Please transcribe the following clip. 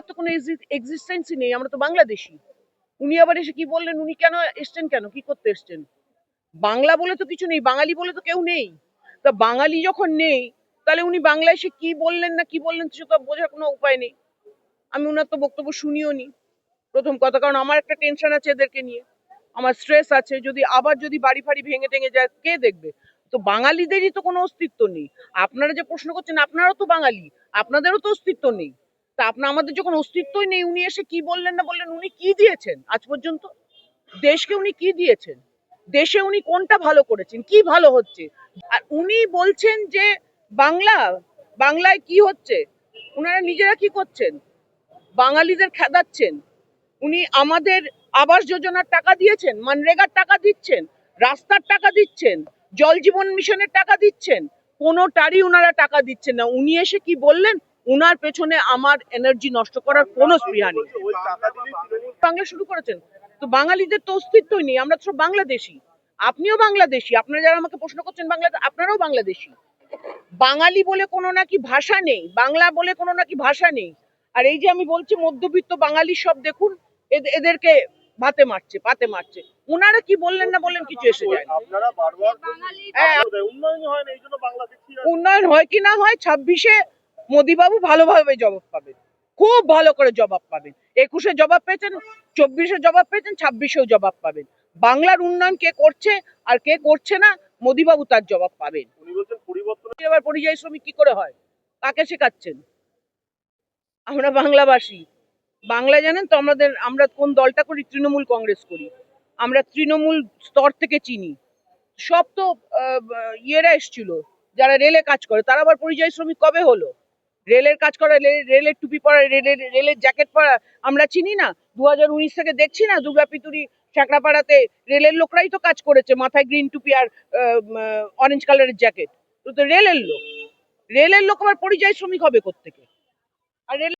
বাংলার তো কোনো এক্সিস্টেন্সই নেই, আমরা তো বাংলাদেশি। উনি আবার এসে কি বললেন, উনি কেন এসছেন কেন? কি করতে এসছেন? বাংলা বলে তো কিছু নেই, বাঙালি বলে তো কেউ নেই। তা বাঙালি যখন নেই, তাহলে উনি বাংলায় এসে কি বললেন না কি বললেন সেটা বোঝার কোনো উপায় নেই। আমি ওনার তো বক্তব্য শুনিও নি। প্রথম কথা, কারণ আমার একটা টেনশন আছে এদেরকে নিয়ে। আমার স্ট্রেস আছে, যদি আবার যদি বাড়ি ফাড়ি ভেঙে টেঙে যায়, কে দেখবে? তো বাঙালিদেরই তো কোনো অস্তিত্ব নেই। আপনারা যে প্রশ্ন করছেন, আপনারাও তো বাঙালি, আপনাদেরও তো অস্তিত্ব নেই। তা আপনার, আমাদের যখন অস্তিত্বই নেই, উনি এসে কি বললেন না বললেন, উনি কি দিয়েছেন আজ পর্যন্ত? দেশকে উনি কি দিয়েছেন? দেশে উনি কোনটা ভালো করেছেন? কি ভালো হচ্ছে? আর উনি বলছেন যে, বাংলা, বাংলায় কি হচ্ছে? ওনারা নিজেরা কি করছেন? বাঙালিদের খেদাচ্ছেন? উনি আমাদের আবাস যোজনার টাকা দিয়েছেন? মানরেগার টাকা দিচ্ছেন? রাস্তার টাকা দিচ্ছেন? জল জীবন মিশনের টাকা দিচ্ছেন? কোনোটারই ওনারা টাকা দিচ্ছেন না। উনি এসে কি বললেন? উনার পেছনে আমার এনার্জি নষ্ট করার কোনো স্পৃহা নেই। বাংলা শুরু করেছেন। তো বাঙালিদের তো অস্তিত্বই নেই আমরা তো সব বাংলাদেশি। আপনিও বাংলাদেশি আপনারা যারা আমাকে প্রশ্ন করছেন বাংলা আপনারাও বাংলাদেশি। বাঙালি বলে কোনো নাকি ভাষা নেই বাংলা বলে কোনো নাকি ভাষা নেই। আর এই যে আমি বলছি মধ্যবিত্ত বাঙালি সব দেখুন এদ- এদেরকে ভাতে মারছে পাতে মারছে। ওনারা কি বললেন না বললেন কিছু এসে যায় হ্যাঁ, উন্নয়ন হয় কি না হয় ছাব্বিশে মোদিবাবু ভালোভাবে জবাব পাবেন। খুব ভালো করে জবাব পাবেন। একুশে জবাব পেয়েছেন চব্বিশে জবাব পেয়েছেন ছাব্বিশেও জবাব পাবেন। বাংলার উন্নয়ন কে করছে আর কে করছে না মোদিবাবু তার জবাব পাবেন। এবার পরিযায়ী শ্রমিক কি করে হয়? কাকে শেখাচ্ছেন? আমরা বাংলাভাষী বাংলা জানেন তো আমাদের আমরা কোন দলটা করি? তৃণমূল কংগ্রেস করি। আমরা তৃণমূল স্তর থেকে চিনি। সব তো আহ, ইয়েরা এসছিল যারা রেলে কাজ করে তারা আবার পরিযায়ী শ্রমিক কবে হলো? রেলের কাজ করা রেলের টুপি পরা রেলের রেলের জ্যাকেট পরা, আমরা চিনি না। দু হাজার উনিশ থেকে দেখছি না দুর্গা পিতুরি রেলের লোকরাই তো কাজ করেছে, মাথায় গ্রিন টুপি আর অরেঞ্জ কালারের জ্যাকেট। তো তো রেলের লোক। রেলের লোক আবার পরিযায়ী শ্রমিক হবে কোথেকে আর রেল